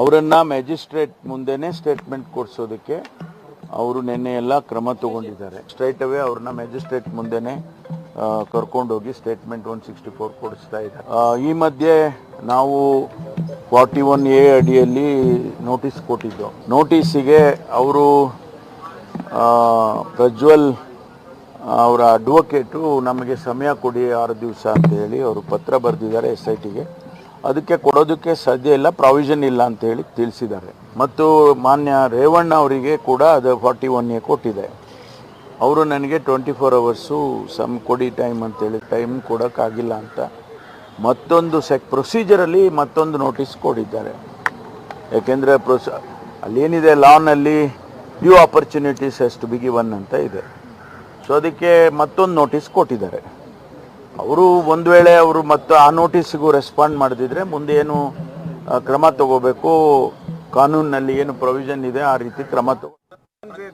ಅವರನ್ನ ಮ್ಯಾಜಿಸ್ಟ್ರೇಟ್ ಮುಂದೆನೆ ಸ್ಟೇಟ್ಮೆಂಟ್ ಕೊಡಿಸೋದಕ್ಕೆ ಅವರು ನಿನ್ನೆ ಎಲ್ಲ ಕ್ರಮ ತಗೊಂಡಿದ್ದಾರೆ. ಸ್ಟ್ರೈಟ್ ಅವೇ ಅವ್ರನ್ನ ಮ್ಯಾಜಿಸ್ಟ್ರೇಟ್ ಮುಂದೆನೆ ಕರ್ಕೊಂಡೋಗಿ ಸ್ಟೇಟ್ಮೆಂಟ್ ಒನ್ ಸಿಕ್ಸ್ಟಿ ಫೋರ್ ಕೊಡಿಸ್ತಾ ಇದ್ದಾರೆ. ಈ ಮಧ್ಯೆ ನಾವು ಫಾರ್ಟಿ ಒನ್ ಎ ಅಡಿಯಲ್ಲಿ ನೋಟಿಸ್ ಕೊಟ್ಟಿದ್ದು. ನೋಟಿಸಿಗೆ ಅವರು ಪ್ರಜ್ವಲ್ ಅವರ ಅಡ್ವೊಕೇಟು ನಮಗೆ ಸಮಯ ಕೊಡಿ ಆರು ದಿವಸ ಅಂತ ಹೇಳಿ ಅವರು ಪತ್ರ ಬರೆದಿದ್ದಾರೆ ಎಸ್ ಐ ಟಿಗೆ ಅದಕ್ಕೆ ಕೊಡೋದಕ್ಕೆ ಸಾಧ್ಯ ಇಲ್ಲ ಪ್ರಾವಿಷನ್ ಇಲ್ಲ ಅಂತ ಹೇಳಿ ತಿಳಿಸಿದ್ದಾರೆ. ಮತ್ತು ಮಾನ್ಯ ರೇವಣ್ಣ ಅವರಿಗೆ ಕೂಡ ಅದು ಫಾರ್ಟಿ ಒನ್ ಎ ಕೊಟ್ಟಿದೆ. ಅವರು ನನಗೆ ಟ್ವೆಂಟಿ ಫೋರ್ ಅವರ್ಸು ಸಮ್ ಕೊಡಿ ಟೈಮ್ ಅಂತೇಳಿ ಟೈಮ್ ಕೊಡೋಕ್ಕಾಗಿಲ್ಲ ಅಂತ ಮತ್ತೊಂದು ಸೆಕ್ ಪ್ರೊಸೀಜರಲ್ಲಿ ಮತ್ತೊಂದು ನೋಟಿಸ್ ಕೊಟ್ಟಿದ್ದಾರೆ ಯಾಕೆಂದರೆ ಪ್ರೊಸ, ಅಲ್ಲೇನಿದೆ ಲಾನಲ್ಲಿ ನ್ಯೂ ಆಪರ್ಚುನಿಟೀಸ್ ಎಷ್ಟು ಬಿಗಿ ಗಿವನ್ ಅಂತ ಇದೆ. ಸೊ ಅದಕ್ಕೆ ಮತ್ತೊಂದು ನೋಟಿಸ್ ಕೊಟ್ಟಿದ್ದಾರೆ. ಅವರು ಒಂದು ವೇಳೆ ಅವರು ಮತ್ತು ಆ ನೋಟಿಸ್ಗೂ ರೆಸ್ಪಾಂಡ್ ಮಾಡದಿದ್ರೆ ಮುಂದೆ ಏನು ಕ್ರಮ ತಗೋಬೇಕು ಕಾನೂನಿನಲ್ಲಿ ಏನು ಪ್ರೊವಿಷನ್ ಇದೆ ಆ ರೀತಿ ಕ್ರಮ ತಗೋ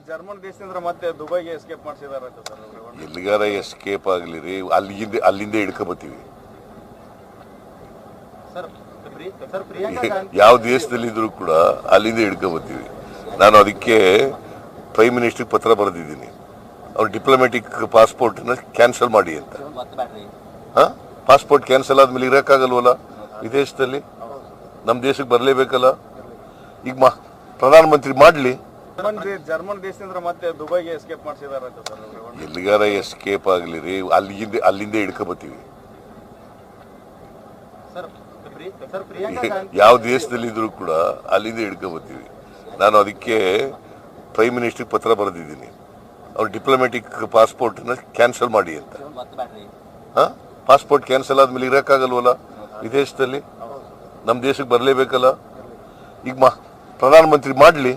ಜರ್ಮನ್ ದೇಶದಿಂದ ಮತ್ತೆ ದುಬೈಗೆ ಎಸ್ಕೇಪ್ ಮಾಡಿಸಿದಾರೆ ಎಲ್ಲಿಗಾರ ಎಸ್ಕೇಪ್ ಆಗಲಿ ರೀ ಅಲ್ಲಿಂದ ಅಲ್ಲಿಂದ ಹಿಡ್ಕೊಬತ್ತೀವಿ. ಸರ್ ಸರ್ ಪ್ರಿಯಾಂಕಾ ಯಾವ ದೇಶದಲ್ಲಿದ್ದರೂ ಕೂಡ ಅಲ್ಲಿಂದ ಹಿಡ್ಕೊಬತ್ತೀವಿ. ನಾನು ಅದಕ್ಕೆ ಪ್ರೈಮ್ ಮಿನಿಸ್ಟರ್ ಪತ್ರ ಬರೆದಿದ್ದೀನಿ. ಅವ್ರ ಡಿಪ್ಲೊಮ್ಯಾಟಿಕ್ ಪಾಸ್ಪೋರ್ಟನ್ನ ಕ್ಯಾನ್ಸಲ್ ಮಾಡಿ ಅಂತ. ಹಾಂ? ಪಾಸ್ಪೋರ್ಟ್ ಕ್ಯಾನ್ಸಲ್ ಆದ್ಮೇಲೆ ಇರೋಕ್ಕಾಗಲ್ವಲ್ಲ ವಿದೇಶದಲ್ಲಿ? ನಮ್ಮ ದೇಶಕ್ಕೆ ಬರಲೇಬೇಕಲ್ಲ? ಈಗ ಮಾ ಪ್ರಧಾನಮಂತ್ರಿ ಮಾಡಲಿ. ಜರ್ಮನ್ ಜರ್ಮನ್ ದೇಶದಿಂದ ಮತ್ತೆ ದುಬೈಗೆ ಎಸ್ಕೇಪ್ ಮಾಡಿಸಿದಾರೆ ಸರ್ ಎಲ್ಲಿಗಾರ ಎಸ್ಕೇಪ್ ಆಗಲಿ ರೀ. ಅಲ್ಲಿಂದ ಅಲ್ಲಿಂದ ಹಿಡ್ಕೊಬತ್ತೀವಿ. ಸರ್ ಸರ್ ಇದ್ರು ಯಾವ ದೇಶದಲ್ಲಿದ್ದರೂ ಕೂಡ ಅಲ್ಲಿಂದ ಹಿಡ್ಕೊಬತ್ತೀವಿ. ನಾನು ಅದಕ್ಕೆ ಪ್ರೈಮ್ ಮಿನಿಸ್ಟ್ರಿಗೆ ಪತ್ರ ಬರೆದಿದ್ದೀನಿ. ಅವ್ರ ಡಿಪ್ಲೊಮ್ಯಾಟಿಕ್ ಪಾಸ್ಪೋರ್ಟ್ನ ಕ್ಯಾನ್ಸಲ್ ಮಾಡಿ ಅಂತ. ಪಾಸ್ಪೋರ್ಟ್ ಕ್ಯಾನ್ಸಲ್ ಆದ್ಮೇಲೆ ಇರೋಕ್ಕಾಗಲ್ವಲ್ಲ ವಿದೇಶದಲ್ಲಿ? ನಮ್ಮ ದೇಶಕ್ಕೆ ಬರಲೇಬೇಕಲ್ಲ? ಈಗ ಪ್ರಧಾನಮಂತ್ರಿ ಮಾಡಲಿ.